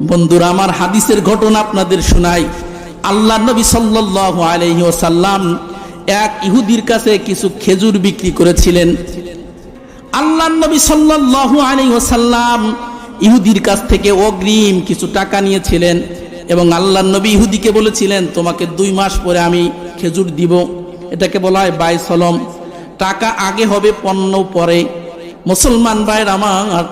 বন্ধুরা, আমার হাদিসের ঘটনা আপনাদের শোনাই। আল্লাহ নবী সাল্লাল্লাহু আলাইহি ওয়াসাল্লাম এক ইহুদির কাছে কিছু খেজুর বিক্রি করেছিলেন। আল্লাহ নবী সাল্লাল্লাহু আলাইহি ওয়াসাল্লাম ইহুদির কাছ থেকে অগ্রিম কিছু টাকা নিয়েছিলেন এবং আল্লাহ নবী ইহুদিকে বলেছিলেন, তোমাকে দুই মাস পরে আমি খেজুর দিব। এটাকে বলা হয় বাইসলম। টাকা আগে হবে, পণ্য পরে। মুসলমান ভাইয়ের, আমার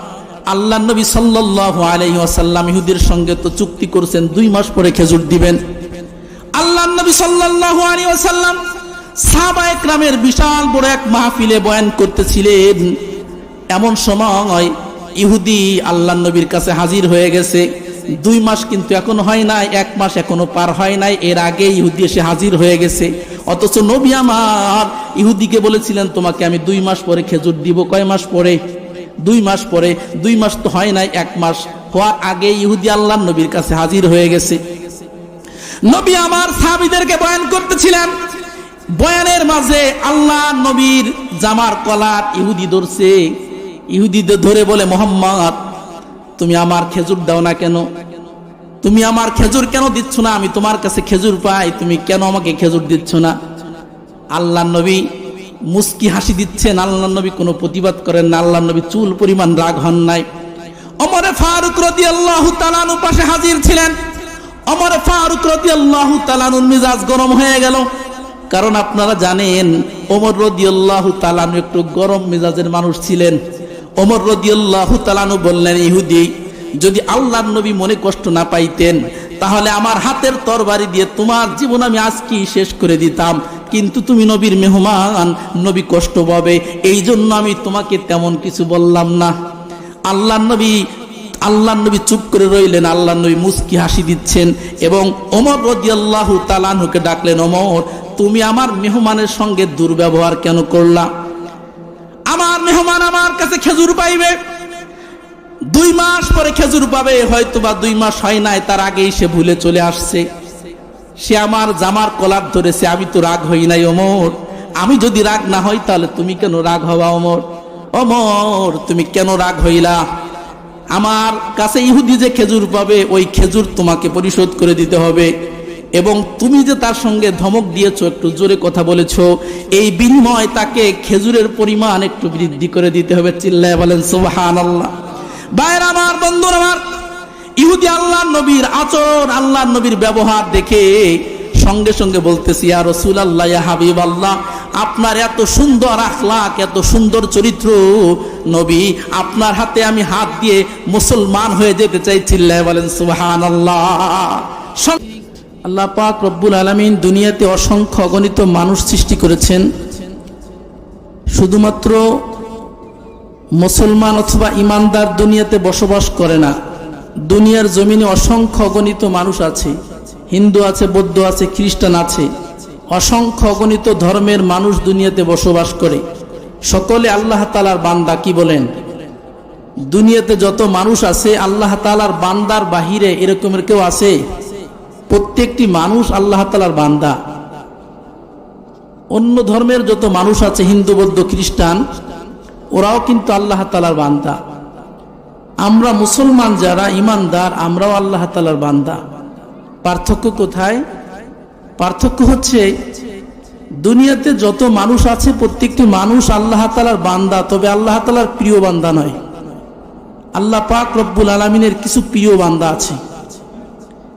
আল্লাহ নবী সাল্লাল্লাহু আলাইহি ওয়াসাল্লাম ইহুদির সঙ্গে তো চুক্তি করছেন, দুই মাস পরে খেজুর দিবেন। আল্লাহ নবী সাল্লাল্লাহু আলাইহি ওয়াসাল্লাম সাহাবা একরামের বিশাল বড় এক মাহফিলে বয়ান করতেছিলেন, এমন সময় ইহুদি আল্লাহ নবীর কাছে হাজির হয়ে গেছে। দুই মাস কিন্তু এখন হয় নাই, এক মাস এখনও পার হয় নাই, এর আগে ইহুদি এসে হাজির হয়ে গেছে। অথচ নবী আমার ইহুদিকে বলেছিলেন, তোমাকে আমি দুই মাস পরে খেজুর দিব, কয় মাস পরে? দুই মাস পরে, দুই মাস তো হয় নাই, এক মাস হওয়ার আগে ইহুদি আল্লাহ নবীর কাছে হাজির হয়ে গেছে। নবী আমার সাহাবিদেরকে বয়ান করতেছিলেন, বয়ানের মাঝে আল্লাহ নবীর জামার কলার ইহুদি ধরছে। ইহুদিদের ধরে বলে, মোহাম্মদ, তুমি আমার খেজুর দাও না কেন? তুমি আমার খেজুর কেন দিচ্ছ না? আমি তোমার কাছে খেজুর পাই, তুমি কেন আমাকে খেজুর দিচ্ছ না? আল্লাহ নবী মুস্কি হাসি দিচ্ছেন আল্লাহ নবী, কোনো প্রতিবাদ করেন না। আল্লাহ নবী চুল পরিমাণ রাগ হন নাই। অমরে ফারুক রদি আল্লাহ তালানু পাশে হাজির ছিলেন। অমরে ফারুক রদি আল্লাহ তালানুর মিজাজ গরম হয়ে গেল। কারণ আপনারা জানেন, ওমর রদি আল্লাহ তালানু একটু গরম মেজাজের মানুষ ছিলেন। ওমর রদি আল্লাহ তালানু বললেন, ইহুদি, যদি আল্লাহ নবী মনে কষ্ট না পাইতেন, তাহলে আমার হাতের তরবারি দিয়ে তোমার জীবন আমি আজকেই শেষ করে দিতাম। কিন্তু তুমি নবীর মেহমান, নবী কষ্ট পাবে। এই জন্য আমি তোমাকে তেমন কিছু বললাম না। আল্লাহ নবী আল্লাহ নবী চুপ করে রইলেন আল্লাহ নবী মুস্কি হাসি দিচ্ছেন এবং ওমর রদি আল্লাহ তালানহুকে ডাকলেন, ওমর, তুমি আমার মেহমানের সঙ্গে দুর্ব্যবহার কেন করলা? আমার মেহমান আমার কাছে খেজুর পাইবে। দুই মাস পরে খেজুর পাবে হয়তো বা দুই মাস হয় নাই, তার আগেই সে ভুলে চলে আসছে। সে আমার জামার কলার ধরেছে, আমি তো রাগ হই নাই অমর। আমি যদি রাগ না হই, তাহলে তুমি কেন রাগ হবা অমর? অমর, তুমি কেন রাগ হইলা? আমার কাছে ইহুদি যে খেজুর পাবে, ওই খেজুর তোমাকে পরিশোধ করে দিতে হবে। এবং তুমি যে তার সঙ্গে ধমক দিয়েছ, একটু জোরে কথা বলেছ, এই বিনিময় তাকে খেজুরের পরিমাণ একটু বৃদ্ধি করে দিতে হবে, চিল্লায় বলেন সুবহান আল্লাহ বাইর আমার, বন্ধুর আমার ইহুদি আল্লাহ নবীর আচরণ আল্লাহ নবীর ব্যবহার দেখে সঙ্গে সঙ্গে বলতেছি আর রসুল আল্লাহ হাবিব আল্লাহ আপনার এত সুন্দর আখলাক, এত সুন্দর চরিত্র, নবী, আপনার হাতে আমি হাত দিয়ে মুসলমান হয়ে যেতে চাই চিল্লায় বলেন সুবহান আল্লাহ আল্লাহ পাক রব্বুল আলমিন দুনিয়াতে অসংখ্য অগণিত মানুষ সৃষ্টি করেছেন। শুধুমাত্র মুসলমান অথবা ইমানদার দুনিয়াতে বসবাস করে না দুনিয়ার জমিনে অসংখ্য অগণিত মানুষ আছে। হিন্দু আছে, বৌদ্ধ আছে, খ্রিস্টান আছে। অসংখ্য অগণিত ধর্মের মানুষ দুনিয়াতে বসবাস করে। সকলে আল্লাহ তালার বান্দা, কি বলেন? দুনিয়াতে যত মানুষ আছে, আল্লাহ তালার বান্দার বাহিরে এরকমের কেউ আছে? প্রত্যেকটি মানুষ আল্লাহ তালার বান্দা। অন্য ধর্মের যত মানুষ আছে, হিন্দু, বৌদ্ধ, খ্রিস্টান, ওরাও কিন্তু আল্লাহ তালার বান্দা। আমরা মুসলমান যারা, ইমানদার, আমরাও আল্লাহ তালার বান্দা। পার্থক্য কোথায়? পার্থক্য হচ্ছে, দুনিয়াতে যত মানুষ আছে, প্রত্যেকটি মানুষ আল্লাহ তালার বান্দা, তবে আল্লাহ তালার প্রিয় বান্দা নয়। আল্লাহ পাক রব্বুল আলমিনের কিছু প্রিয় বান্দা আছে।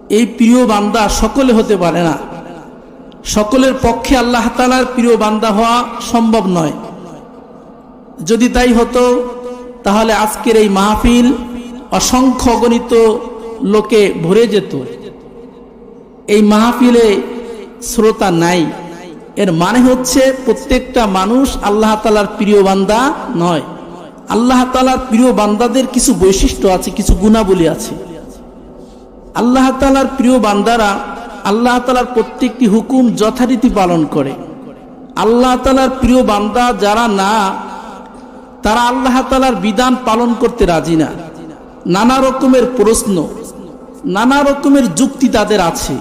এই প্রিয় বান্দা সকলে হতে পারে না। সকলের পক্ষে আল্লাহ তালার প্রিয় বান্দা হওয়া সম্ভব নয়। যদি তাই হতো তাহলে আজকের এই মাহফিল অসংখ্য গণিত লোকে ভরে যেত। এই মাহফিলে শ্রোতা নাই। এর মানে হচ্ছে প্রত্যেকটা মানুষ আল্লাহ তালার প্রিয় বান্দা নয়। আল্লাহ তালার প্রিয় বান্দাদের কিছু বৈশিষ্ট্য আছে, কিছু গুণাবলী আছে। আল্লাহ তালার প্রিয় বান্দারা আল্লাহ তালার প্রত্যেকটি হুকুম যথারীতি পালন করে। আল্লাহ তালার প্রিয় বান্দা যারা না তারা আল্লাহ তালার বিধান পালন করতে রাজি না। নানা রকমের প্রশ্ন, নানা রকমের যুক্তি তাদের আছে।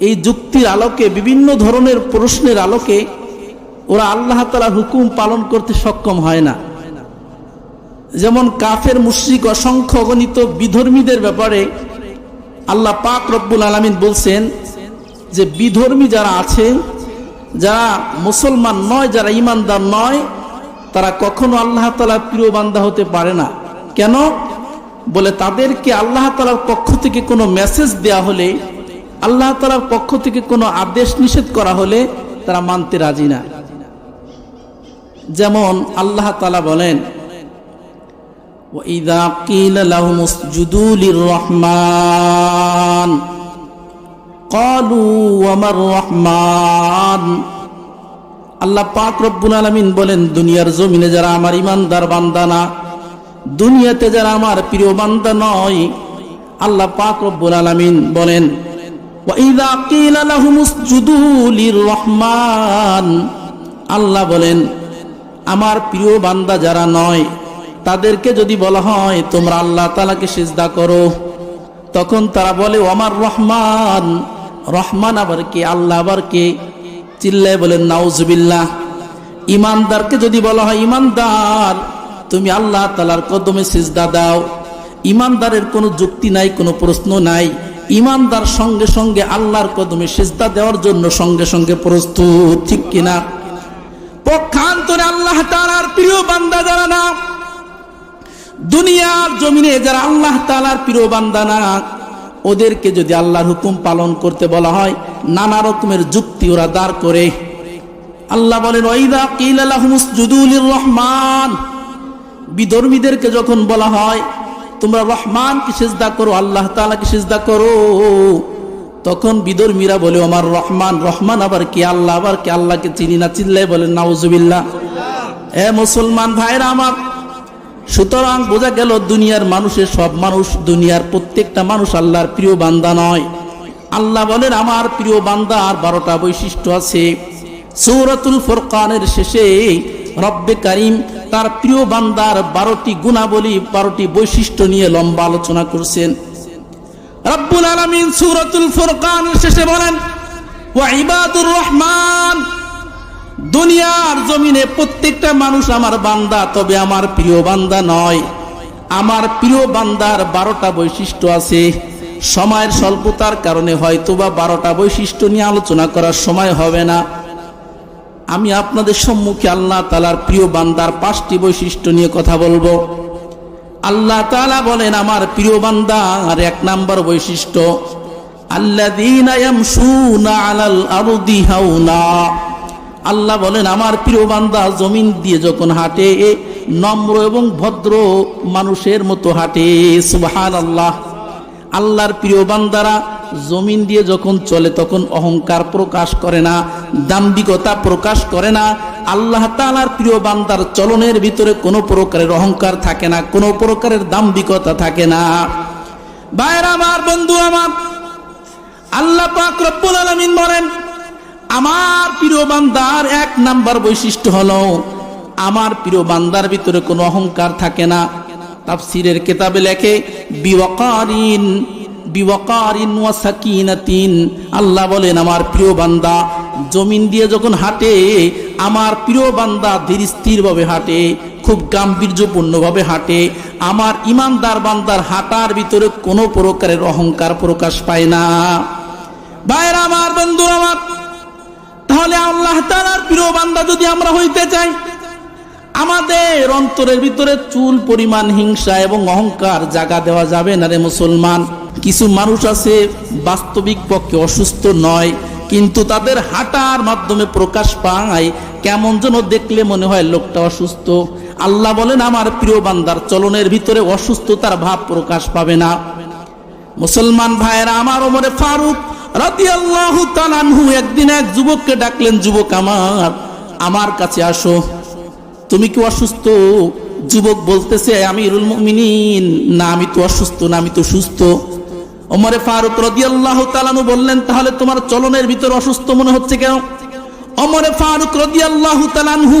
এই যুক্তির আলোকে, বিভিন্ন ধরনের প্রশ্নের আলোকে ওরা আল্লাহ তালার হুকুম পালন করতে সক্ষম হয় না। যেমন কাফের, মুশ্রিক, অসংখ্য গণিত বিধর্মীদের ব্যাপারে আল্লাহ পাক রব্বুল আলমিন বলছেন যে, বিধর্মী যারা আছে, যারা মুসলমান নয়, যারা ইমানদার নয় তারা কখনো আল্লাহ তালার প্রিয় বান্দা হতে পারে না। কেন? বলে তাদেরকে আল্লাহ তালার পক্ষ থেকে কোনো মেসেজ দেয়া হলে, আল্লাহ তালার পক্ষ থেকে কোনো আদেশ নিষেধ করা হলে তারা মানতে রাজি না। যেমন আল্লাহ তালা বলেন রহমান আমার রহমান আল্লাহ পাক রব্বুল আলমিন বলেন, দুনিয়ার জমিনে যারা আমার ইমানদার বান্দা না, দুনিয়াতে যারা আমার প্রিয় বান্দা নয়, আল্লাহ পাক রব্বুল আলমিন বলেন রহমান আল্লাহ বলেন, আমার প্রিয় বান্দা যারা নয়, তাদেরকে যদি বলা হয়, তোমরা আল্লাহ তালাকে সিজদা করো তখন তারা বলে আমার রহমান রহমান আবার কে, আল্লাহ আবার কে? চিল্লায় বলেন, নাউজবিল্লাহ। ইমানদারকে যদি বলা হয়, ইমানদার, তুমি আল্লাহ তালার কদমে সিজদা দাও। ইমানদারের কোনো যুক্তি নাই, কোনো প্রশ্ন নাই। ইমানদার সঙ্গে সঙ্গে আল্লাহর কদমে সিজদা দেওয়ার জন্য সঙ্গে সঙ্গে প্রস্তুত, ঠিক কিনা? পক্ষান্তরে আল্লাহ তালার প্রিয় বান্দা যারা না, দুনিয়ার জমিনে যারা আল্লাহ তালার প্রিয় বান্দা না ওদেরকে যদি আল্লাহর হুকুম পালন করতে বলা হয়, নানা রকমের যুক্তি ওরা দাঁড় করে। আল্লাহ বলেন ওইদা রহমান বিধর্মীদেরকে যখন বলা হয়, তোমরা রহমানকে সেজদা করো, আল্লাহ তাআলাকে সিজদা করো। তখন বিধর্মীরা বলে আমার রহমান রহমান আবার কি? আল্লাহ আবার কি? আল্লাহকে চিনি না চিল্লাই বলেন নাউজুবিল্লাহ। এ মুসলমান ভাইরা আমার সুতরাং বোঝা গেল দুনিয়ার মানুষের সব মানুষ দুনিয়ার প্রত্যেকটা মানুষ আল্লাহর প্রিয় বান্দা নয়। আল্লাহ বলেন, আমার প্রিয় বান্দা আর বারোটা বৈশিষ্ট্য আছে। সৌরাতুল ফোরকানের শেষে রব্বে কারিম তার প্রিয় বান্দার বারোটি গুণাবলী, বারোটি বৈশিষ্ট্য নিয়ে লম্বা আলোচনা করছেন। রব্বুল আলমিন সুরতুল ফোরকানের শেষে বলেন, ওয়া ইবাদুর রহমান দুনিয়ার জমিনে প্রত্যেকটা মানুষ আমার বান্দা, তবে আমার প্রিয় বান্দা নয়। আমার প্রিয় বান্দার বারোটা বৈশিষ্ট্য আছে। সময়ের স্বল্পতার কারণে হয়তোবা বারোটা বৈশিষ্ট্য নিয়ে আলোচনা করার সময় হবে না। আমি আপনাদের সম্মুখে আল্লাহ তালার প্রিয় বান্দার পাঁচটি বৈশিষ্ট্য নিয়ে কথা বলব। আল্লাহ তালা বলেন, আমার প্রিয় বান্দা আর এক নাম্বার বৈশিষ্ট্য আল্লাহ আল্লাহ বলেন, আমার প্রিয় বান্দা, জমিন দিয়ে যখন হাঁটে, নম্র এবং ভদ্র মানুষের মতো হাঁটে। সুবহান আল্লাহ আল্লাহর প্রিয় বান্দারা জমিন দিয়ে যখন চলে, তখন অহংকার প্রকাশ করে না, দাম্ভিকতা প্রকাশ করে না। আল্লাহ তালার প্রিয় বান্দার চলনের ভিতরে কোনো প্রকারের অহংকার থাকে না, কোনো প্রকারের দাম্ভিকতা থাকে না। বাইরে আমার বন্ধু, আমার আল্লাহ পাক রব্বুল আলামিন বলেন আমার প্রিয় বান্দার এক নাম্বার বৈশিষ্ট্য হলো, আমার প্রিয় বান্দার ভিতরে কোনো অহংকার থাকে না। তাফসিরের কেতাবে লেখে বিওয়াকারিন বিওয়াকারিন ওয়া সাকিনাতিন। আল্লাহ বলেন, আমার প্রিয় বান্দা, জমিন দিয়ে যখন হাঁটে, আমার প্রিয় বান্দা ধীর স্থিরভাবে হাঁটে, খুব গাম্ভীর্যপূর্ণভাবে হাঁটে। আমার ইমানদার বান্দার হাঁটার ভিতরে কোনো প্রকারের অহংকার প্রকাশ পায় না। বাইরে আমার বন্ধু আমার তাহলে আল্লাহ তালার প্রিয় বান্দা যদি আমরা হইতে চাই, আমাদের অন্তরের ভিতরে চুল পরিমাণ, হিংসা এবং অহংকার জাগা দেওয়া যাবে না রে মুসলমান। কিছু মানুষ আছে বাস্তবিক পক্ষে অসুস্থ নয়, কিন্তু তাদের হাঁটার মাধ্যমে প্রকাশ পায়, কেমন যেন দেখলে মনে হয় লোকটা অসুস্থ। আল্লাহ বলেন, আমার প্রিয় বান্দার চলনের ভিতরে অসুস্থতার ভাব প্রকাশ পাবে না। মুসলমান ভাইয়েরা, আমার ওমরে ফারুক রাতি আল্লাহ তালানহু একদিন এক যুবককে ডাকলেন, যুবক আমার আমার কাছে আসো। তুমি কি অসুস্থ? যুবক বলতেছে, আমি রুল মিনিন না, আমি তো অসুস্থ, না, আমি তো সুস্থ। ওমরে ফারুক রদি আল্লাহ তালানু বললেন, তাহলে তোমার চলনের ভিতর অসুস্থ মনে হচ্ছে কেন? অমরে ফারুক রদি আল্লাহ তালানহু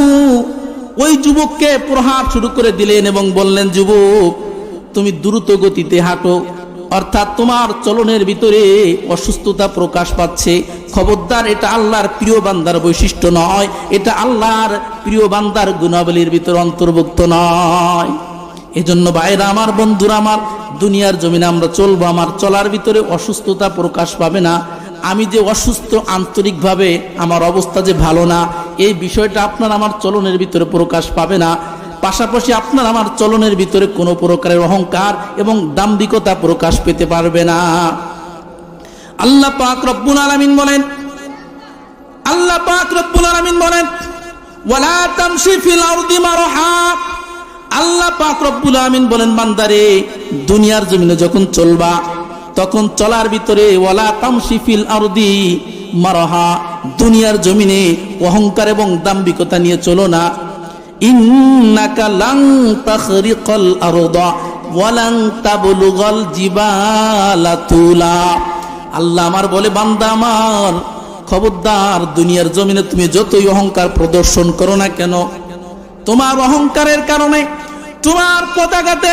ওই যুবককে প্রহার শুরু করে দিলেন এবং বললেন, যুবক, তুমি দ্রুত গতিতে হাঁটো। অর্থাৎ তোমার চলনের ভিতরে অসুস্থতা প্রকাশ পাচ্ছে। খবরদার, এটা আল্লাহর প্রিয় বান্দার বৈশিষ্ট্য নয়। এটা আল্লাহর প্রিয় বান্দার গুণাবলীর ভিতরে অন্তর্ভুক্ত নয়। এজন্য ভাইরা আমার, বন্ধুরা আমার, দুনিয়ার জমিনে আমরা চলবো। আমার চলার ভিতরে অসুস্থতা প্রকাশ পাবে না। আমি যে অসুস্থ আন্তরিকভাবে, আমার অবস্থা যে ভালো না, এই বিষয়টা আপনার আমার চলনের ভিতরে প্রকাশ পাবে না। পাশাপাশি আপনার আমার চলনের ভিতরে কোনো প্রকারের অহংকার এবং দাম্ভিকতা প্রকাশ পেতে পারবে না। আল্লাহ পাক রব্বুল আলামিন বলেন, আল্লাহ পাক রব্বুল আলামিন বলেন, ওয়ালা তামশি ফিল আরদি মারহা। আল্লাহ পাক রব্বুল আলামিন বলেন, বান্দারে, দুনিয়ার জমিনে যখন চলবা, তখন চলার ভিতরে ওয়ালা তামশি ফিল আরদি মারহা। দুনিয়ার জমিনে অহংকার এবং দাম্ভিকতা নিয়ে চলো না। ইন্নাকা লাং তাখরিকাল আরদা ওয়ালাং তাবলুগাল জিবালা তুলা। আল্লাহ আমার বলে, বান্দা আমার, খবরদার, দুনিয়ার জমিনে তুমি যতই অহংকার প্রদর্শন করো না কেন, তোমার অহংকারের কারণে তোমার পতাকাতে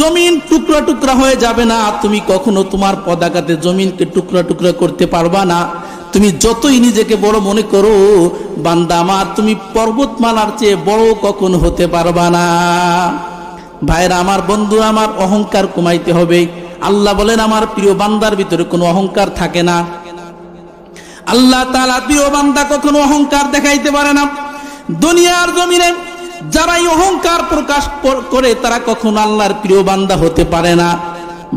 জমিন টুকরা টুকরা হয়ে যাবে না। তুমি কখনো তোমার পতাকাতে জমিনকে টুকরা টুকরা করতে পারবা না। তুমি যতই নিজেকে বড় মনে করো, বান্দা আমার, তুমি পর্বতমালার চেয়ে বড় কখন হতে পারবা না। ভাইরা আমার, বন্ধু আমার, অহংকার কমাইতে হবে। আল্লাহ বলেন, আমার প্রিয় বান্দার ভিতরে কোনো অহংকার থাকে না। আল্লাহ তালা প্রিয় বান্দা কখনো অহংকার দেখাইতে পারে না। দুনিয়ার জমিনে যারাই অহংকার প্রকাশ কর- তারা কখনো আল্লাহর প্রিয় বান্দা হতে পারে না।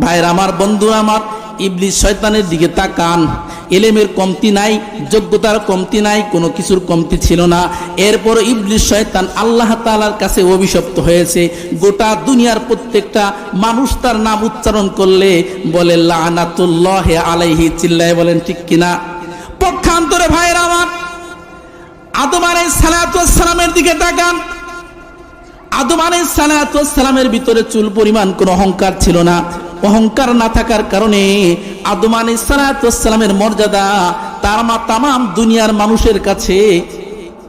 ভাইর আমার, বন্ধু আমার, ইবলিস শয়তানের দিকে তাকান। এলেমের কমতি নাই, যোগ্যতার কমতি নাই, কোনো কিছুর কমতি ছিল না। এরপর ইবলিস শয়তান আল্লাহ তাআলার কাছে অভিশপ্ত হয়েছে। গোটা দুনিয়ার প্রত্যেকটা মানুষ তার নাম উচ্চারণ করলে বলে, লানাতুল্লাহ আলাইহি চিল্লায় বলেন, ঠিক কিনা পক্ষান্তরে ভাইয়ের আমার, আদম আলাই সালামের দিকে তাকান। আদম সালামের ভিতরে চুল পরিমাণ কোনো অহংকার ছিল না। অহংকার না থাকার কারণে আদম আলাই সালামের মর্যাদা তার মা তাম দুনিয়ার মানুষের কাছে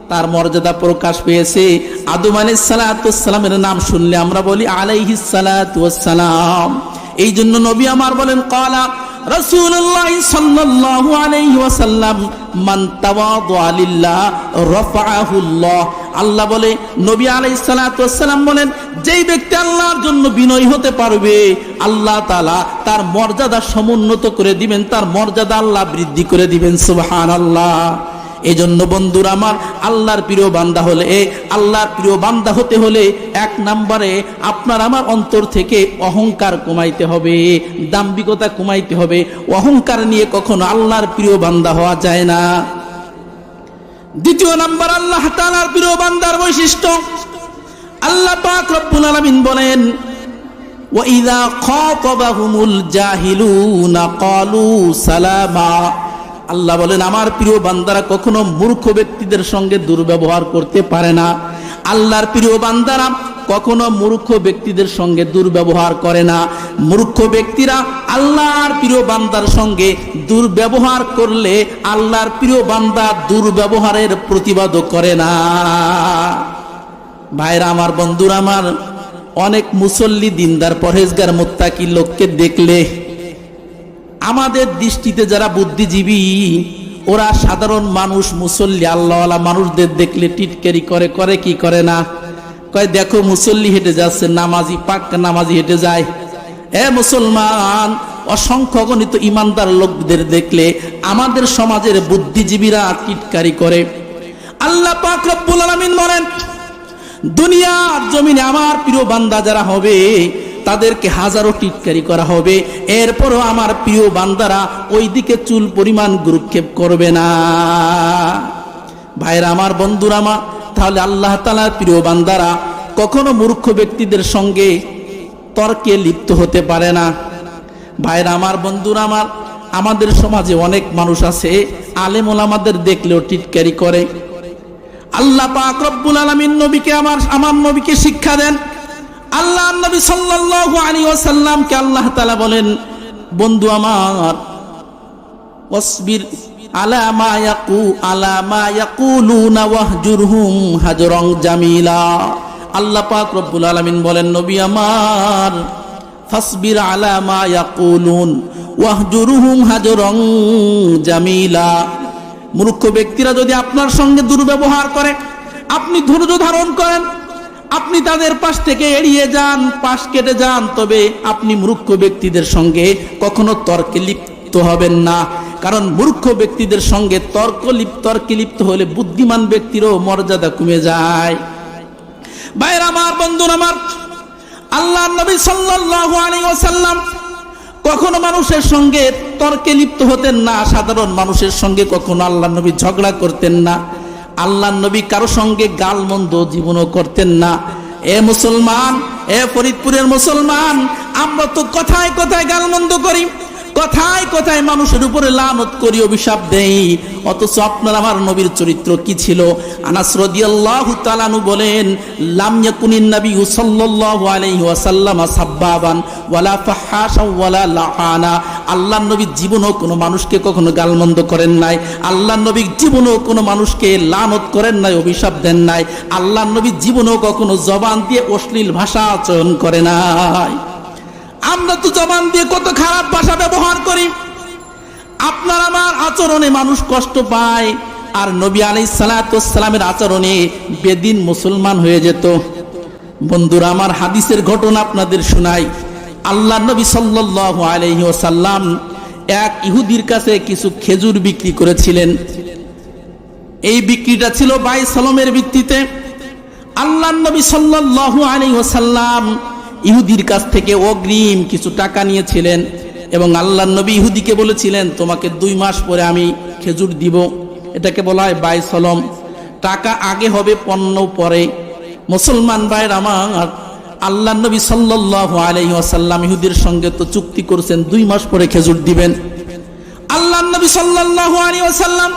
তার মর্যাদা প্রকাশ পেয়েছে। আদম আলাই সালামের নাম শুনলে আমরা বলি আলাইহি সালাম। এই জন্য নবী আমার বলেন কলা রাসূলুল্লাহ সাল্লাল্লাহু আলাইহি ওয়াসাল্লাম, মান তাওয়াদা লিল্লাহ রাফাআহুল্লাহ আল্লাহ বলে, নবী আলাইহিস সালাতু ওয়াসসালাম বলেন, যেই ব্যক্তি আল্লাহর জন্য বিনয় হতে পারবে, আল্লাহ তাআলা তার মর্যাদা সমুন্নত করে দিবেন, তার মর্যাদা আল্লাহ বৃদ্ধি করে দিবেন, সুবহানাল্লাহ। এজন্য বন্ধুর আমার আল্লাহর প্রিয় বান্দা হলে আল্লাহর প্রিয় বান্দা হতে হলে এক নম্বরে আপনার আমার অন্তর থেকে অহংকার কমাইতে হবে দাম্বিকতা কমাইতে হবে। অহংকার নিয়ে কখনো আল্লাহর প্রিয় বান্দা হওয়া যায় না। দ্বিতীয় নাম্বার, আল্লাহ তালার প্রিয় বান্দার বৈশিষ্ট্য। আল্লাহ পাক রব্বুল আলামিন বলেন ওয়াইদা খাতাবাহুমুল জাহিলুনা ক্বালু সালামা। আল্লাহ বলেন, আমার প্রিয় বান্দারা কখনো মূর্খ ব্যক্তিদের সঙ্গে দুর্ব্যবহার করতে পারে না। আল্লাহর প্রিয় বান্দারা কখনো মূর্খ ব্যক্তিদের সঙ্গে দুর্ব্যবহার করে না। মূর্খ ব্যক্তিরা আল্লাহর প্রিয় বান্দার সঙ্গে দুর্ব্যবহার করলে আল্লাহর প্রিয় বান্দা দুর্ব্যবহারের প্রতিবাদও করে না। ভাইরা আমার, বন্ধুরা আমার, অনেক মুসল্লি, দিনদার, পরহেজগার, মোত্তাকি লোককে দেখলে আমাদের দৃষ্টিতে যারা বুদ্ধিজীবী, ওরা সাধারণ মানুষ, মুসল্লি, আল্লাহওয়ালা মানুষদের দেখলে টিটকারি করে করে কি করে না? কয়, দেখো, মুসল্লি হেঁটে যাচ্ছে, নামাজি পাক, নামাজি হেঁটে যায়। এ মুসলমান, অসংখ্য গণিত ইমানদার লোকদের দেখলে আমাদের সমাজের বুদ্ধিজীবীরা টিটকারি করে। আল্লাহ পাক রব্বুল আলামিন বলেন, দুনিয়ার জমিনে আমার প্রিয় বান্দা যারা হবে তাদেরকে হাজারো টিটকারি করা হবে। এরপরও আমার প্রিয় বান্দারা ওই দিকে চুল পরিমাণ গুরুক্ষেপ করবে না। ভাইরা আমার বন্ধুরা আমার তাহলে আল্লাহ তালার প্রিয় বান্দারা, কখনো মূর্খ ব্যক্তিদের সঙ্গে তর্কে লিপ্ত হতে পারে না। ভাইরা আমার বন্ধুরা আমার আমাদের সমাজে অনেক মানুষ আছে আলেম ওলামাদের দেখলেও টিটকারি করে। আল্লাহ পাক রব্বুল আলামিন নবীকে আমার আমার নবীকে শিক্ষা দেন। আল্লাহ নবী সাল্লাল্লাহু আলাইহি ওয়াসাল্লামকে আল্লাহ তাআলা বলেন, বন্ধু আমার, ওয়াসবির আলা মা ইয়াকু, আলা মা ইয়াকুলুনা ওয়াহজুরহুম হাজরং জামিলা। আল্লাহ পাক রব্বুল আলামিন বলেন, নবী আমার, ফাসবির আলা মা ইয়াকুলুন ওয়াহজুরহুম হাজরং জামিলা। মূর্খ ব্যক্তিরা যদি আপনার সঙ্গে দুর্ব্যবহার করে, আপনি ধৈর্য ধারণ করেন আপনি তাদের পাশ থেকে এড়িয়ে যান, পাশ কেটে যান, তবে আপনি মূর্খ ব্যক্তিদের সঙ্গে কখনো তর্কে লিপ্ত হবেন না। কারণ মূর্খ ব্যক্তিদের সঙ্গে তর্ক লিপ্ত, তর্কে লিপ্ত হলে বুদ্ধিমান ব্যক্তিরও মর্যাদা কমে যায়। বাইর আমার, বন্ধুর আমার, আল্লাহ নবী সাল্লাল্লাহু আলাইহি ওয়াসাল্লাম কখনো মানুষের সঙ্গে তর্কে লিপ্ত হতেন না, সাধারণ মানুষের সঙ্গে কখনো আল্লাহ নবী ঝগড়া করতেন না। আল্লাহ নবী কারও সঙ্গে গালমন্দ জীবনও করতেন না। এ মুসলমান, এ ফরিদপুরের মুসলমান, আমরা তো কথায় কথায় গালমন্দ করি, কথায় কথায় মানুষের উপরে লানত করি, অভিশাপ দেই। অথচ আপনার আমার নবীর চরিত্র কি ছিল? আনাস রাদিয়াল্লাহু তাআলাহু বলেন, লাম ইয়াকুনিন নবী সাল্লাল্লাহু আলাইহি ওয়াসাল্লাম সাব্বাবান ওয়ালা ফাহাশা ওয়ালা লাহানা আল্লাহর নবী জীবনও কোনো মানুষকে কখনো গালমন্দ করেন নাই আল্লাহর নবী জীবনও কোনো মানুষকে লানত করেন নাই, অভিশাপ দেন নাই আল্লাহর নবী জীবনও কখনো জবান দিয়ে অশ্লীল ভাষা আচরণ করে নাই। আমরা তো জবান দিয়ে কত খারাপ ভাষা ব্যবহার করি। আপনার আমার আচরণে মানুষ কষ্ট পায়, আর নবী আলাই সালাতামের আচরণে বেদিন মুসলমান হয়ে যেত। বন্ধুরা, আমার হাদিসের ঘটনা আপনাদের শোনাই। আল্লাহ নবী সাল্লাল্লাহু আলাইহি ওয়াসাল্লাম এক ইহুদির কাছে কিছু খেজুর বিক্রি করেছিলেন। এই বিক্রিটা ছিল বাই সালমের ভিত্তিতে। আল্লাহ নবী সাল্লাল্লাহু আলাইহি ওয়াসাল্লাম ইহুদির কাছ থেকে অগ্রিম কিছু টাকা নিয়েছিলেন এবং আল্লাহ নবী ইহুদিকে বলেছিলেন, তোমাকে দুই মাস পরে আমি খেজুর দিব। এটাকে বলা হয় বাই সলম। টাকা আগে হবে, পণ্য পরে। মুসলমান ভাইয়ের আমার আল্লাহ নবী সাল্লাল্লাহু আলাইহি ওয়াসাল্লাম ইহুদির সঙ্গে তো চুক্তি করছেন, দুই মাস পরে খেজুর দিবেন। আল্লাহ নবী সাল্লাল্লাহু আলাইহি ওয়াসাল্লাম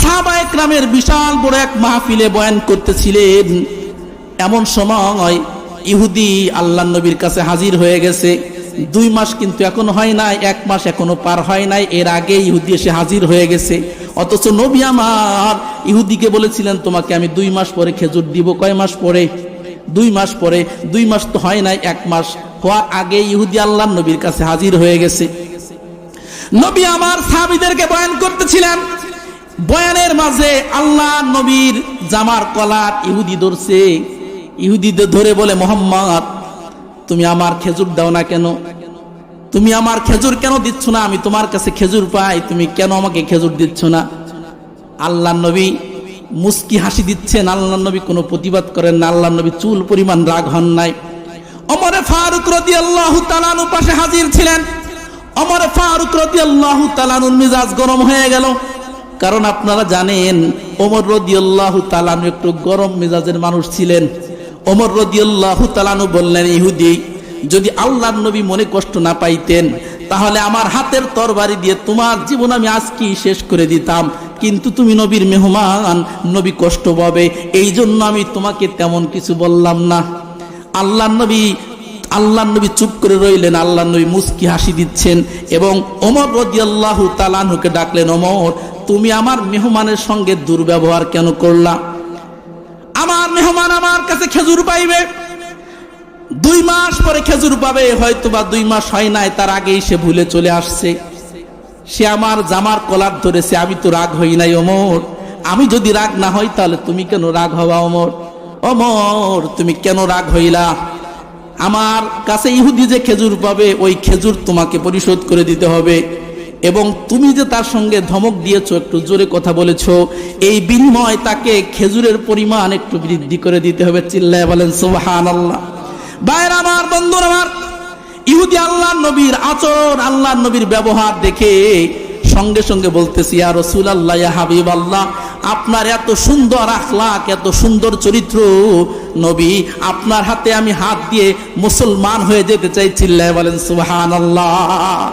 সাহাবা একরামের বিশাল বড় এক মাহফিলে বয়ান করতেছিলেন, এমন সময় ইহুদি আল্লাহ নবীর কাছে হাজির হয়ে গেছে। দুই মাস কিন্তু এখনও হয় নাই, এক মাস এখনও পার হয় নাই, এর আগে ইহুদি এসে হাজির হয়ে গেছে। অথচ নবী আমার ইহুদিকে বলেছিলেন, তোমাকে আমি দুই মাস পরে খেজুর দিব। কয় মাস পরে? দুই মাস পরে, দুই মাস তো হয় নাই, এক মাস হওয়ার আগে ইহুদি আল্লাহ নবীর কাছে হাজির হয়ে গেছে। নবী আমার সাহাবিদেরকে বয়ান করতেছিলেন, বয়ানের মাঝে আল্লাহ নবীর জামার কলার ইহুদি ধরছে। ইহুদিদের ধরে বলে, মোহাম্মদ, তুমি আমার খেজুর দাও না কেন? তুমি আমার খেজুর কেন দিচ্ছ না? আমি তোমার কাছে খেজুর পাই, তুমি কেন আমাকে খেজুর দিচ্ছ না? আল্লাহ নবী মুস্কি হাসি দিচ্ছেন আল্লাহ নবী, কোনো প্রতিবাদ করেন না। আল্লাহ নবী চুল পরিমাণ রাগ হন নাই। অমরে ফারুক রদি আল্লাহ তালানু পাশে হাজির ছিলেন। অমরে ফারুক রদি আল্লাহ তালানুর মিজাজ গরম হয়ে গেল। কারণ আপনারা জানেন, ওমর রদি আল্লাহ তালানু একটু গরম মেজাজের মানুষ ছিলেন। ওমর রদিয়াল্লাহু তালানু বললেন, ইহুদি, যদি আল্লাহর নবী মনে কষ্ট না পাইতেন, তাহলে আমার হাতের তরবারি দিয়ে তোমার জীবন আমি আজকেই শেষ করে দিতাম। কিন্তু তুমি নবীর মেহমান, নবী কষ্ট পাবে। এই জন্য আমি তোমাকে তেমন কিছু বললাম না। আল্লাহ নবী আল্লাহ নবী চুপ করে রইলেন, আল্লাহ নবী মুস্কি হাসি দিচ্ছেন এবং ওমর রদিয়াল্লাহু তালানহুকে ডাকলেন, ওমর, তুমি আমার মেহমানের সঙ্গে দুর্ব্যবহার কেন করলা? আমার মেহমান আমার কাছে খেজুর পাইবে। দুই মাস পরে খেজুর পাবে হয়তো বা দুই মাস হয় নাই, তার আগেই সে ভুলে চলে আসছে। সে আমার জামার কলার ধরেছে, আমি তো রাগ হই নাই অমর। আমি যদি রাগ না হই, তাহলে তুমি কেন রাগ হবা অমর? অমর, তুমি কেন রাগ হইলা? আমার কাছে ইহুদি যে খেজুর পাবে, ওই খেজুর তোমাকে পরিশোধ করে দিতে হবে। এবং তুমি যে তার সঙ্গে ধমক দিয়েছ, একটু জোরে কথা বলেছ, এই বিনিময় তাকে খেজুরের পরিমাণ একটু বৃদ্ধি করে দিতে হবে। চিল্লায় বলেন সুবহান আল্লাহ বাইর আমার, বন্ধুর আমার ইহুদি আল্লাহ নবীর আচরণ আল্লাহ নবীর ব্যবহার দেখে সঙ্গে সঙ্গে বলতেছি আর রসুল আল্লাহ হাবিব আল্লাহ আপনার এত সুন্দর আখলাক, এত সুন্দর চরিত্র নবী, আপনার হাতে আমি হাত দিয়ে মুসলমান হয়ে যেতে চাই বলেন সুহান আল্লাহ